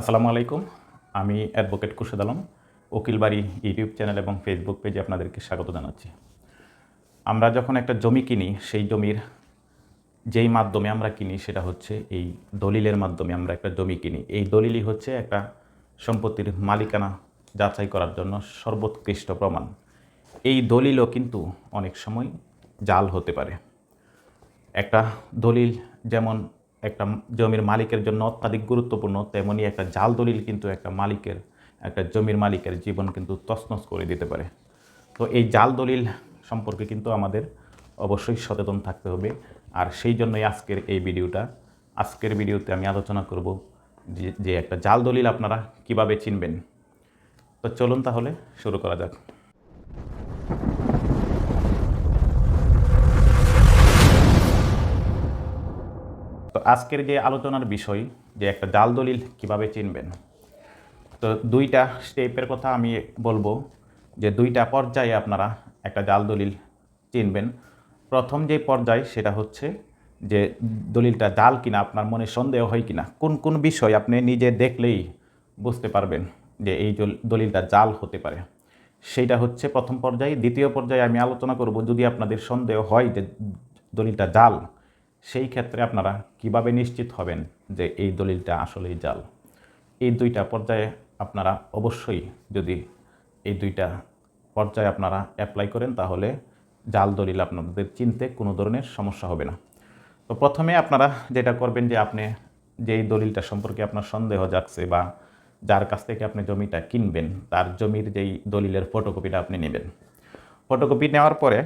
আসসালামু আলাইকুম। আমি advocate Khurshed Alam, Ukilbari YouTube channel এবং ফেসবুক পেজে আপনাদেরকে স্বাগত জানাচ্ছি। আমরা যখন একটা জমি কিনি, সেই জমির যেই মাধ্যমে আমরা কিনি সেটা হচ্ছে এই দলিলের মাধ্যমে আমরা একটা জমি কিনি। এই দলিলই হচ্ছে একটা সম্পত্তির মালিকানা যাচাই করার জন্য সর্বোৎকৃষ্ট প্রমাণ। এই দলিলও কিন্তু অনেক সময় জাল হতে পারে। একটা দলিল যেমন একটা জমির মালিকের জন্য অত্যাধিক গুরুত্বপূর্ণ, তেমনি একটা জাল দলিল কিন্তু একটা মালিকের, একটা জমির মালিকের জীবন কিন্তু তছনছ করে দিতে পারে। তো এই জাল দলিল সম্পর্কে কিন্তু আমাদের অবশ্যই সচেতন থাকতে হবে। আর সেই জন্যই আজকের এই ভিডিওটা, আজকের ভিডিওতে আমি আলোচনা করব যে একটা জাল দলিল আপনারা কীভাবে চিনবেন। তো চলুন তাহলে শুরু করা যাক। আজকের যে আলোচনার বিষয়, যে একটা জাল দলিল কীভাবে চিনবেন? তো দুইটা স্টেপের কথা আমি বলব, যে দুইটা পর্যায়ে আপনারা একটা জাল দলিল চিনবেন। প্রথম যে পর্যায়, সেটা হচ্ছে যে দলিলটা জাল কিনা, আপনার মনে সন্দেহ হয় কিনা? কোন কোন বিষয় আপনি নিজে দেখলেই বুঝতে পারবেন যে এই দলিলটা জাল হতে পারে। সেইটা হচ্ছে প্রথম পর্যায়ে। দ্বিতীয় পর্যায়ে আমি আলোচনা করব, যদি আপনাদের সন্দেহ হয় যে দলিলটা জাল সেই ক্ষেত্রে আপনারা কীভাবে নিশ্চিত হবেন যে এই দলিলটা আসলেই জাল? এই দুইটা পর্যায়ে আপনারা অবশ্যই যদি এই দুইটা পর্যায়ে আপনারা অ্যাপ্লাই করেন, তাহলে জাল দলিল আপনাদের চিনতে কোনো ধরনের সমস্যা হবে না। তো প্রথমে আপনারা যেটা করবেন যে আপনি যেই দলিলটা সম্পর্কে আপনার সন্দেহ যাচ্ছে বা যার কাছ থেকে আপনি জমিটা কিনবেন, তার জমির যেই দলিলের ফটোকপিটা আপনি নেবেন। ফটোকপি নেওয়ার পরে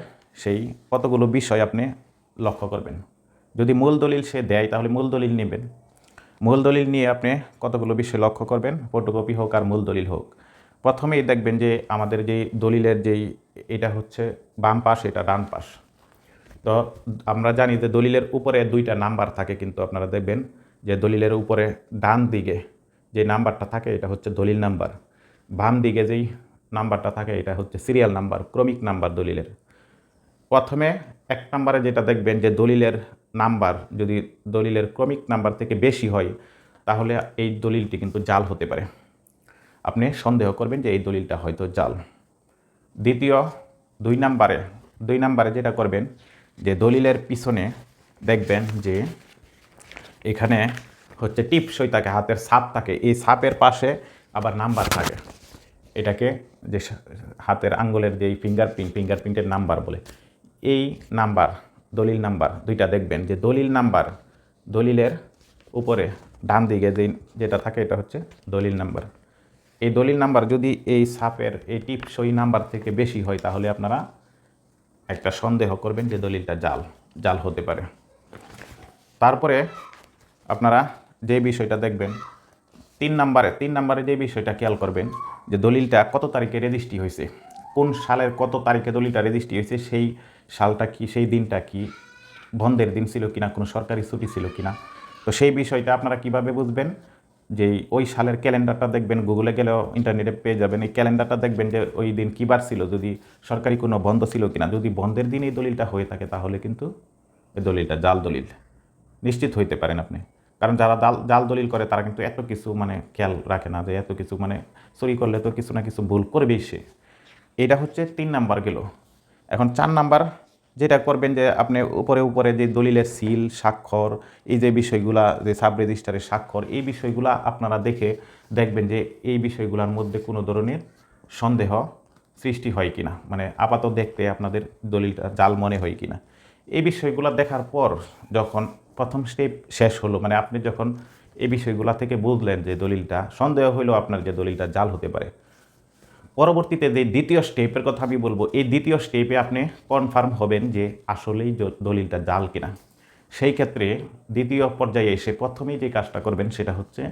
সেই কতগুলো বিষয় আপনি লক্ষ্য করবেন। যদি মূল দলিল সে দেয়, তাহলে মূল দলিল নেবেন। মূল দলিল নিয়ে আপনি কতগুলো বিষয় লক্ষ্য করবেন? ফটোকপি হোক আর মূল দলিল হোক। প্রথমেই দেখবেন যে আমাদের যেই দলিলের যেই এটা হচ্ছে বাম পাশ, এটা ডান পাশ। তো আমরা জানি যে দলিলের উপরে দুইটা নাম্বার থাকে, কিন্তু আপনারা দেখবেন যে দলিলের উপরে ডান দিকে যে নাম্বারটা থাকে, এটা হচ্ছে দলিল নাম্বার। বাম দিকে যেই নাম্বারটা থাকে, এটা হচ্ছে সিরিয়াল নাম্বার, ক্রমিক নাম্বার দলিলের। প্রথমে এক নম্বরে যেটা দেখবেন যে দলিলের নাম্বার যদি দলিলের ক্রমিক নাম্বার থেকে বেশি হয়, তাহলে এই দলিলটি কিন্তু জাল হতে পারে। আপনি সন্দেহ করবেন যে এই দলিলটা হয়তো জাল। দ্বিতীয়, দুই নাম্বারে দুই নাম্বারে যেটা করবেন যে দলিলের পিছনে দেখবেন যে এখানে হচ্ছে টিপসই থাকে হাতের সাপ থাকে। এই সাপের পাশে আবার নাম্বার থাকে। এটাকে যে হাতের আঙ্গুলের যেই ফিঙ্গারপ্রিন্ট ফিঙ্গারপ্রিন্টের নাম্বার বলে। এই নাম্বার দলিল নাম্বার, দুইটা দেখবেন যে দলিল নাম্বার, দলিলের উপরে ডান দিকে যে যেটা থাকে এটা হচ্ছে দলিল নাম্বার। এই দলিল নাম্বার যদি এই সাপের এই টিপসই নাম্বার থেকে বেশি হয়, তাহলে আপনারা একটা সন্দেহ করবেন যে দলিলটা জাল জাল হতে পারে। তারপরে আপনারা যে বিষয়টা দেখবেন, তিন নাম্বারে তিন নাম্বারে যে বিষয়টা খেয়াল করবেন যে দলিলটা কত তারিখে রেজিস্ট্রি হয়েছে, কোন সালের কত তারিখে দলিলটা রেজিস্ট্রি হয়েছে, সেই সালটা কি, সেই দিনটা কি, বন্ধের দিন ছিল কিনা, কোনো সরকারি ছুটি ছিল কিনা। তো সেই বিষয়টা আপনারা কীভাবে বুঝবেন? যে ওই সালের ক্যালেন্ডারটা দেখবেন, গুগলে গেলেও ইন্টারনেটে পেয়ে যাবেন। এই ক্যালেন্ডারটা দেখবেন যে ওই দিন কী বার ছিল, যদি সরকারি কোনো বন্ধ ছিল কিনা। যদি বন্ধের দিন এই দলিলটা হয়ে থাকে, তাহলে কিন্তু এই দলিলটা জাল দলিল। নিশ্চিত হইতে পারেন আপনি। কারণ যারা জাল জাল দলিল করে, তারা কিন্তু এত কিছু মানে খেয়াল রাখে না যে এত কিছু মানে চুরি করলে তো কিছু না কিছু ভুল করবেই সে। এটা হচ্ছে তিন নাম্বার গেল। এখন চার নাম্বার যেটা করবেন যে আপনি উপরে উপরে যে দলিলের সিল, স্বাক্ষর, এই যে বিষয়গুলা, যে সাব রেজিস্টারের স্বাক্ষর, এই বিষয়গুলা আপনারা দেখে দেখবেন যে এই বিষয়গুলোর মধ্যে কোনো ধরনের সন্দেহ সৃষ্টি হয় কিনা। মানে আপাতত দেখতে আপনাদের দলিলটা জাল মনে হয় কিনা। এই বিষয়গুলো দেখার পর যখন প্রথম স্টেপ শেষ হলো মানে আপনি যখন এই বিষয়গুলো থেকে বুঝলেন যে দলিলটা, সন্দেহ হইলেও আপনার যে দলিলটা জাল হতে পারে। পরবর্তীতে যে দ্বিতীয় স্টেপের কথা আমি বলব, এই দ্বিতীয় স্টেপে আপনি কনফার্ম হবেন যে আসলেই দলিলটা জাল কিনা। সেই ক্ষেত্রে দ্বিতীয় পর্যায়ে এসে প্রথমেই যে কাজটা করবেন সেটা হচ্ছে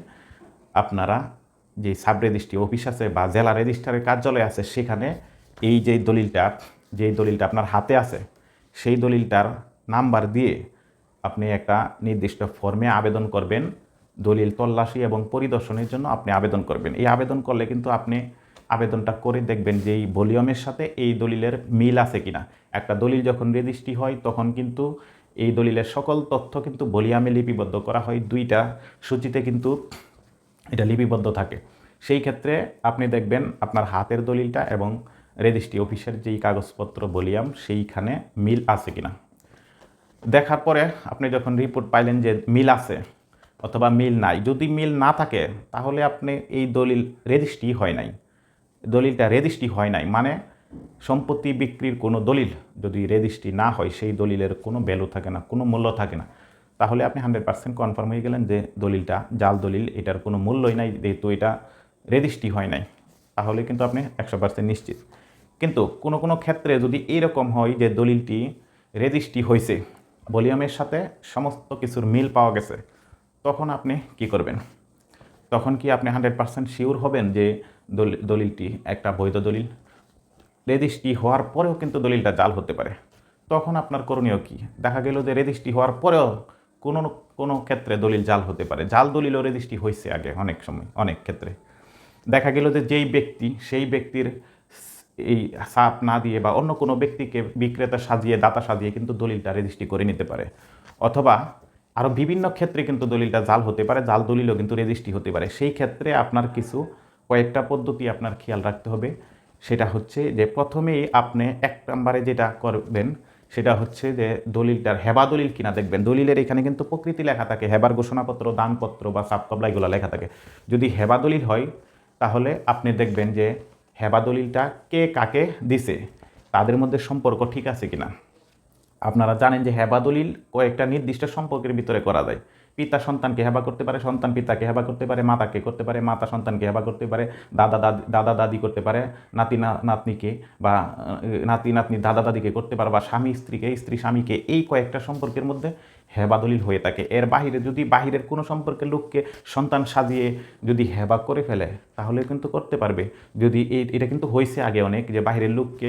আপনারা যে সাব রেজিস্ট্রি অফিস আছে বা জেলা রেজিস্ট্রারের কার্যালয় আছে, সেখানে এই যে দলিলটা যে দলিলটা আপনার হাতে আছে, সেই দলিলটার নাম্বার দিয়ে আপনি একটা নির্দিষ্ট ফর্মে আবেদন করবেন। দলিল তল্লাশি এবং পরিদর্শনের জন্য আপনি আবেদন করবেন। এই আবেদন করলে কিন্তু আপনি আবেদনটা করে দেখবেন যে এই ভলিউমের সাথে এই দলিলের মিল আছে কিনা। একটা দলিল যখন রেজিস্ট্রি হয়, তখন কিন্তু এই দলিলের সকল তথ্য কিন্তু ভলিউমে লিপিবদ্ধ করা হয়। দুইটা সূচিতে কিন্তু এটা লিপিবদ্ধ থাকে। সেই ক্ষেত্রে আপনি দেখবেন আপনার হাতের দলিলটা এবং রেজিস্ট্রি অফিসের যেই কাগজপত্র বলিয়াম সেইখানে মিল আছে কিনা। দেখার পরে আপনি যখন রিপোর্ট পাইলেন যে মিল আছে অথবা মিল নাই, যদি মিল না থাকে, তাহলে আপনি এই দলিল রেজিস্ট্রি হয় নাই। দলিলটা রেজিস্ট্রি হয় নাই। মানে সম্পত্তি বিক্রির কোনো দলিল যদি রেজিস্ট্রি না হয়, সেই দলিলের কোনো ভ্যালু থাকে না, কোনো মূল্য থাকে না। তাহলে আপনি হান্ড্রেড পার্সেন্ট কনফার্ম হয়ে গেলেন যে দলিলটা, জাল দলিল, এটার কোনো মূল্যই নাই, যেহেতু এটা রেজিস্ট্রি হয় নাই। তাহলে কিন্তু আপনি একশো পার্সেন্ট নিশ্চিত। কিন্তু কোনো কোনো ক্ষেত্রে যদি এইরকম হয় যে দলিলটি রেজিস্ট্রি হয়েছে ভলিউমের সাথে সমস্ত কিছুর মিল পাওয়া গেছে, তখন আপনি কি করবেন? তখন কি আপনি হান্ড্রেড পার্সেন্ট শিওর হবেন যে দলিলটি একটা বৈধ দলিল। রেজিস্ট্রি হওয়ার পরেও কিন্তু দলিলটা জাল হতে পারে। তখন আপনার করণীয় কি? দেখা গেল যে রেজিস্ট্রি হওয়ার পরেও কোনো কোনো ক্ষেত্রে দলিল জাল হতে পারে। জাল দলিলও রেজিস্ট্রি হয়েছে আগে অনেক সময়, অনেক ক্ষেত্রে। দেখা গেল যে যেই ব্যক্তি, সেই ব্যক্তির এই সাপ না দিয়ে বা অন্য কোনো ব্যক্তিকে বিক্রেতা সাজিয়ে, দাতা সাজিয়ে কিন্তু দলিলটা রেজিস্ট্রি করে নিতে পারে। অথবা আরও বিভিন্ন ক্ষেত্রে কিন্তু দলিলটা জাল হতে পারে, জাল দলিলও কিন্তু রেজিস্ট্রি হতে পারে। সেই ক্ষেত্রে আপনার কিছু কয়েকটা পদ্ধতি আপনার খেয়াল রাখতে হবে। সেটা হচ্ছে যে প্রথমেই আপনি এক নম্বরে যেটা করবেন, সেটা হচ্ছে যে দলিলটার হেবা দলিল কিনা দেখবেন। দলিলের এখানে কিন্তু প্রকৃতি লেখা থাকে, হেবার ঘোষণাপত্র, দানপত্র বা সাবকবলা এগুলো লেখা থাকে। যদি হেবা দলিল হয়, তাহলে আপনি দেখবেন যে হেবা দলিলটা কে কাকে দিছে, তাদের মধ্যে সম্পর্ক ঠিক আছে কিনা। আপনারা জানেন যে হেবা দলিল কয়েকটা নির্দিষ্ট সম্পর্কের ভিতরে করা যায়। পিতা সন্তানকে হেবা করতে পারে, সন্তান পিতাকে হেবা করতে পারে, মাতাকে করতে পারে, মাতা সন্তানকে হেবা করতে পারে, দাদা দাদি দাদা দাদি করতে পারে, নাতি নাতনিকে বা নাতি, নাতনি, দাদা দাদিকে করতে পারে বা স্বামী, স্ত্রীকে, স্ত্রী স্বামীকে এই কয়েকটা সম্পর্কের মধ্যে হেবা দলিল হয়ে থাকে। এর বাহিরে যদি বাহিরের কোনো সম্পর্কের লোককে সন্তান সাজিয়ে যদি হেবা করে ফেলে, তাহলে কিন্তু করতে পারবে। যদি এটা কিন্তু হয়েছে আগে অনেক যে বাহিরের লোককে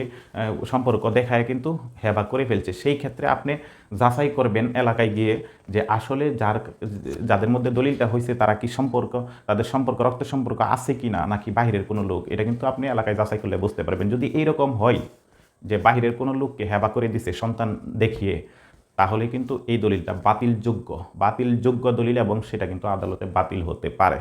সম্পর্ক দেখায় কিন্তু হেবা করে ফেলছে। সেই ক্ষেত্রে আপনি যাচাই করবেন এলাকায় গিয়ে যে আসলে যার, যাদের মধ্যে দলিলটা হয়েছে, তারা কি সম্পর্ক, তাদের সম্পর্ক, রক্ত সম্পর্ক আছে কি না নাকি বাহিরের কোনো লোক। এটা কিন্তু আপনি এলাকায় যাচাই করলে বুঝতে পারবেন। যদি এইরকম হয় যে বাহিরের কোনো লোককে হেবা করে দিছে, সন্তান দেখিয়ে তাহলে কিন্তু এই দলিলটা বাতিলযোগ্য। বাতিলযোগ্য দলিল এবং সেটা কিন্তু আদালতে বাতিল হতে পারে।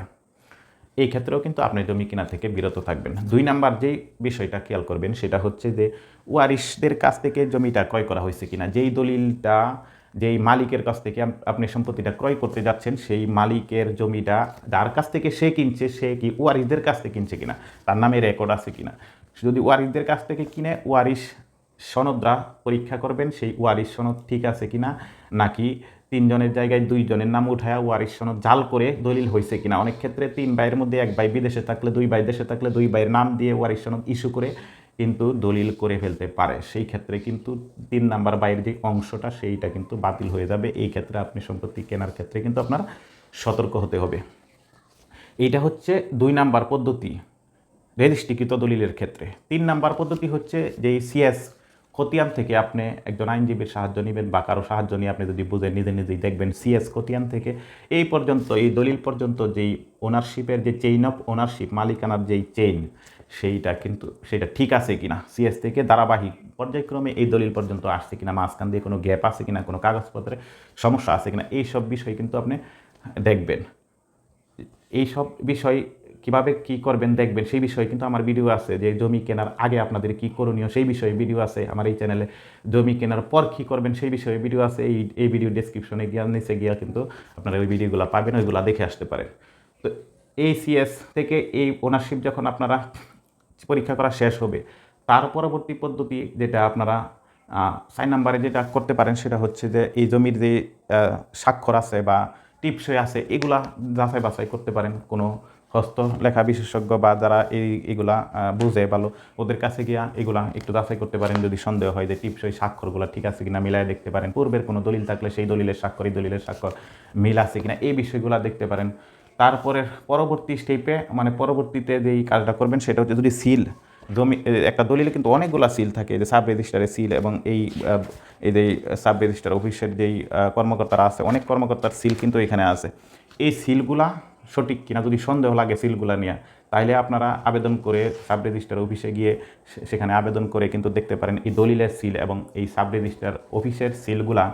এই ক্ষেত্রেও কিন্তু আপনি জমি কেনা থেকে বিরত থাকবেন। দুই নাম্বার যেই বিষয়টা খেয়াল করবেন সেটা হচ্ছে যে ওয়ারিশদের কাছ থেকে জমিটা ক্রয় করা হয়েছে কিনা। যেই দলিলটা, যেই মালিকের কাছ থেকে আপনি সম্পত্তিটা ক্রয় করতে যাচ্ছেন, সেই মালিকের জমিটা যার কাছ থেকে সে কিনছে, সে কি ওয়ারিশদের কাছ থেকে কিনছে কিনা? তার নামে রেকর্ড আছে কিনা? যদি ওয়ারিশদের কাছ থেকে কিনে, ওয়ারিশ সনদরা পরীক্ষা করবেন, সেই ওয়ারিশ সনদ ঠিক আছে কিনা, নাকি তিনজনের জায়গায় দুইজনের নাম উঠায়া ওয়ারিশ সনদ জাল করে দলিল হয়েছে কিনা। অনেক ক্ষেত্রে তিন ভাইয়ের মধ্যে এক ভাই বিদেশে থাকলে দুই ভাই দেশে থাকলে দুই ভাইয়ের নাম দিয়ে ওয়ারিশ সনদ ইস্যু করে কিন্তু দলিল করে ফেলতে পারে। সেই ক্ষেত্রে কিন্তু তিন নাম্বার বাইয়ের যে অংশটা, সেইটা কিন্তু বাতিল হয়ে যাবে। এই ক্ষেত্রে আপনি সম্পত্তি কেনার ক্ষেত্রে কিন্তু আপনার সতর্ক হতে হবে। এইটা হচ্ছে দুই নাম্বার পদ্ধতি, রেজিস্ট্রিকৃত দলিলের ক্ষেত্রে। তিন নাম্বার পদ্ধতি হচ্ছে যে সিএস খতিয়ান থেকে আপনি একজন আইনজীবীর সাহায্য নেবেন বা কারও সাহায্য নিয়ে আপনি যদি বুঝে নিজে নিজেই দেখবেন সিএস খতিয়ান থেকে। এই পর্যন্ত, এই দলিল পর্যন্ত যেই ওনারশিপের যে চেইন অফ ওনারশিপ মালিকানার যেই চেইন সেইটা কিন্তু সেটা ঠিক আছে কিনা? সিএস থেকে ধারাবাহিক পর্যায়ক্রমে এই দলিল পর্যন্ত আসছে কিনা? মাঝখান দিয়ে কোনো গ্যাপ আছে কিনা? কোনো কাগজপত্রে সমস্যা আছে কিনা? এই সব বিষয় কিন্তু আপনি দেখবেন। এই সব বিষয় কীভাবে কি করবেন, দেখবেন, সেই বিষয়ে কিন্তু আমার ভিডিও আছে যে জমি কেনার আগে আপনাদের কি করণীয়, সেই বিষয়ে ভিডিও আছে আমার এই চ্যানেলে জমি কেনার পর কি করবেন, সেই বিষয়ে ভিডিও আছে, এই এই ভিডিও ডেসক্রিপশনে গিয়ে, নিচে গিয়ে কিন্তু আপনারা ওই ভিডিওগুলো পাবেন, ওইগুলো দেখে আসতে পারেন। তো এই সিএস থেকে এই ওনারশিপ যখন আপনারা পরীক্ষা করা শেষ হবে, তার পরবর্তী পদ্ধতি যেটা আপনারা সাইন নাম্বারে যেটা করতে পারেন সেটা হচ্ছে যে এই জমির যে স্বাক্ষর আছে বা টিপসই আছে, এগুলা যাচাই বাছাই করতে পারেন কোনো হস্তলেখা বিশেষজ্ঞ বা যারা এই, এগুলা বুঝে ভালো, ওদের কাছে গিয়া এগুলা একটু যাচাই করতে পারেন যদি সন্দেহ হয় যে টিপসই স্বাক্ষরগুলো ঠিক আছে কিনা মিলায় দেখতে পারেন। পূর্বের কোনো দলিল থাকলে সেই দলিলের স্বাক্ষর, এই দলিলের স্বাক্ষর মিল আছে কিনা এই বিষয়গুলো দেখতে পারেন। তারপরে পরবর্তী স্টেপে মানে পরবর্তীতে যেই কাজটা করবেন সেটা হচ্ছে যদি সিল জমি একটা দলিলে কিন্তু অনেকগুলা সিল থাকে যে সাব রেজিস্টারের সিল এবং এই এই যে সাব রেজিস্টার অফিসের যেই কর্মকর্তারা আছে, অনেক কর্মকর্তার সিল কিন্তু এখানে আছে। এই সিলগুলা সঠিক কিনা যদি সন্দেহ লাগে সিলগুলা নিয়ে তাহলে আপনারা আবেদন করে সাব রেজিস্টার অফিসে গিয়ে সেখানে আবেদন করে কিন্তু দেখতে পারেন এই দলিলের সিল এবং এই সাব রেজিস্টার অফিসের সিলগুলা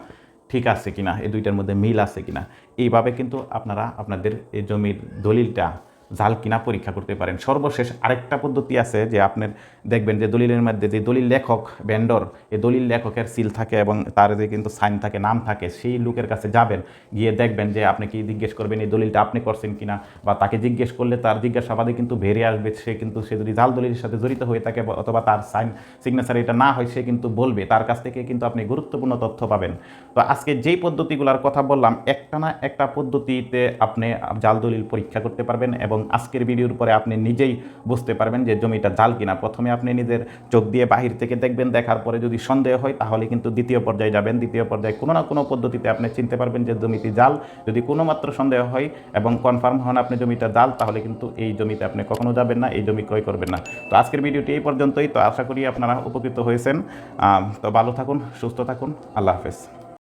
ঠিক আছে কিনা, এই দুইটার মধ্যে মিল আছে কিনা। এইভাবে কিন্তু আপনারা আপনাদের এই জমির দলিলটা জাল কিনা পরীক্ষা করতে পারেন। সর্বশেষ আরেকটা পদ্ধতি আছে যে আপনার দেখবেন যে দলিলের মধ্যে যে দলিল লেখক ভেন্ডর এই দলিল লেখকের সিল থাকে এবং তার যে কিন্তু সাইন থাকে, নাম থাকে, সেই লোকের কাছে যাবেন। গিয়ে দেখবেন যে আপনি কি জিজ্ঞেস করবেন, এই দলিলটা আপনি করছেন কিনা? বা তাকে জিজ্ঞেস করলে তার জিজ্ঞাসাবাদে কিন্তু বেরিয়ে আসবে। সে কিন্তু, সে যদি জাল দলিলের সাথে জড়িত হয়ে থাকে অথবা তার সাইন সিগনেচার এটা না হয়, সে কিন্তু বলবে। তার কাছ থেকে কিন্তু আপনি গুরুত্বপূর্ণ তথ্য পাবেন। তো আজকে যেই পদ্ধতিগুলোর কথা বললাম, একটা না একটা পদ্ধতিতে আপনি জাল দলিল পরীক্ষা করতে পারবেন এবং আজকের ভিডিওর পরে আপনি নিজেই বুঝতে পারবেন যে জমিটা জাল কিনা। প্রথমে আপনি নিজের চোখ দিয়ে বাহির থেকে দেখবেন, দেখার পরে যদি সন্দেহ হয় তাহলে কিন্তু দ্বিতীয় পর্যায়ে যাবেন। দ্বিতীয় পর্যায়ে কোনো না কোনো পদ্ধতিতে আপনি চিনতে পারবেন যে জমিটি জাল। যদি কোনো মাত্র সন্দেহ হয় এবং কনফার্ম হন আপনি জমিটা জাল, তাহলে কিন্তু এই জমিতে আপনি কখনো যাবেন না, এই জমি ক্রয় করবেন না। তো আজকের ভিডিওটি এই পর্যন্তই। তো আশা করি আপনারা উপকৃত হয়েছেন। তো ভালো থাকুন, সুস্থ থাকুন। আল্লাহ হাফেজ।